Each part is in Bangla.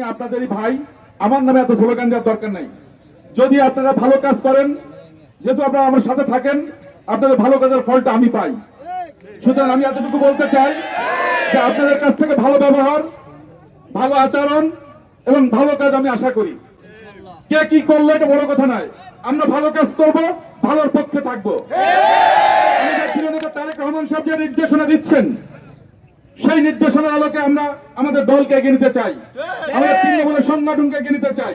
আমি আপনাদেরই ভাই, আমার নামে এত স্লোগান দেওয়ার দরকার নাই। যদি আপনারা ভালো কাজ করেন, যেহেতু আপনারা আমার সাথে থাকেন, আপনাদের ভালো কাজের ফলটা আমি পাই। সুতরাং আমি এতটুকু বলতে চাই যে আপনাদের কাছ থেকে ভালো ব্যবহার, ভালো আচরণ এবং ভালো কাজ আমি আশা করি। কে কি করল এটা বড় কথা নয়। আমরা ভালো কাজ করব, ভালোর পক্ষে থাকব। তারেক রহমান সাহেব যে নির্দেশনা দিচ্ছেন সেই নির্দেশনার আলোকে আমরা আমাদের দলকে এগিয়ে নিতে চাই। আমাদের তৃণমূলের সংগঠনকে এগিয়ে নিতে চাই।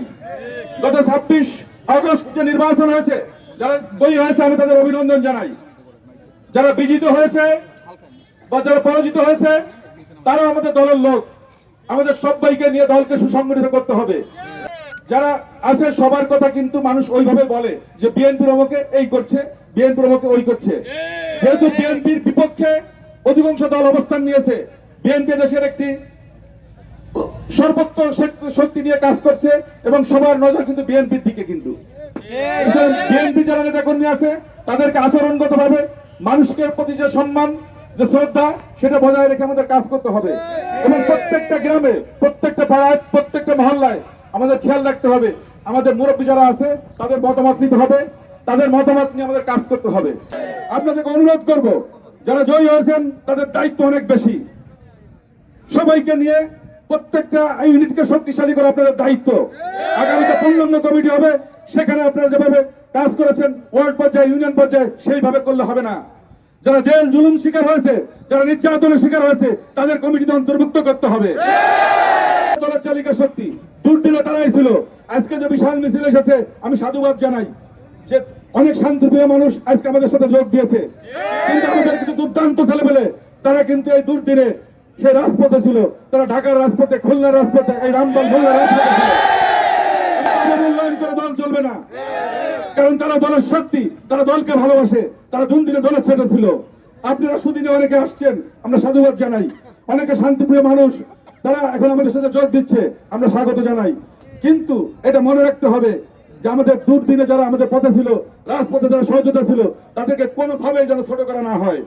গত ছাব্বিশ আগস্ট যে নির্বাচন হয়েছে যারা বই হয়েছে আমি তাদের অভিনন্দন জানাই। যারা বিজিত হয়েছে বা যারা পরাজিত হয়েছে তারা আমাদের দলের লোক। আমাদের সবাইকে নিয়ে দলকে সুসংগঠিত করতে হবে। যারা আছে সবার কথা কিন্তু মানুষ ওইভাবে বলে যে বিএনপি প্রমুখে এই করছে বিএনপি প্রমুখে ওই করছে। যেহেতু বিএনপির বিপক্ষে অধিকাংশ দল অবস্থান নিয়েছে বিএনপি দেশের একটি সর্বোত্তর শক্তি- নিয়ে কাজ করছে এবং সবার নজর কিন্তু বিএনপির দিকে কিন্তু। বিএনপি যারা নেতা কর্মী আছে, তাদেরকে আচরণগত ভাবে মানুষকে প্রতি যে সম্মান, যে শ্রদ্ধা, সেটা বজায় রেখে আমাদের কাজ করতে হবে। এবং প্রত্যেকটা গ্রামে, প্রত্যেকটা পাড়ায়, প্রত্যেকটা মহল্লায় আমাদের খেয়াল রাখতে হবে। আমাদের মুরব্বী যারা আছে, তাদের মতামত নিতে হবে, তাদের মতামত নিয়ে আমাদের কাজ করতে হবে। আপনাদেরকে অনুরোধ করব, যারা জয়ী হয়েছেন, তাদের দায়িত্ব অনেক বেশি। সবাইকে নিয়ে প্রত্যেকটা ইউনিটকে শক্তিশালী করা আপনাদের দায়িত্ব। আগামীতে পূর্ণাঙ্গ কমিটি হবে, সেখানে আপনারা যেভাবে কাজ করেছেন, ওয়ার্ড পর্যায়ে, ইউনিয়ন পর্যায়ে, সেইভাবে করলে হবে না। যারা জেল, জুলুম শিকার হয়েছে, যারা নির্যাতনের শিকার হয়েছে, তাদের কমিটিতে অন্তর্ভুক্ত করতে হবে। চালিকা শক্তি, দুর্দিনে তারাই ছিল। আজকে যে বিশাল মিছিল এসেছে, আমি সাধুবাদ জানাই যে অনেক শান্তিপ্রিয় মানুষ আজকে আমাদের সাথে যোগ দিয়েছে। কিন্তু আমাদের কিছু দুর্দান্ত ছেলে পেলে তারা কিন্তু এই দুর্দিনে সে রাজপথে ছিল। তারা ঢাকার রাজপথে, খুলনার রাজপথে, এই রামবান খুলনার রাজপথে দল চলবে না। কারণ তারা দলের শক্তি, তারা দলকে ভালোবাসে, তারা দুর্দিনে দলের ছেলে ছিল। আপনারা সুদিনে অনেকে আসছেন, আমরা সাধুবাদ জানাই। অনেকে শান্তিপ্রিয় মানুষ, তারা এখন আমাদের সাথে যোগ দিচ্ছে, আমরা স্বাগত জানাই। কিন্তু এটা মনে রাখতে হবে যে আমাদের দুর্দিনে যারা আমাদের পথে ছিল, রাজপথে যারা সহযোগিতা ছিল, তাদেরকে কোনোভাবেই যেন ছোট করা না হয়।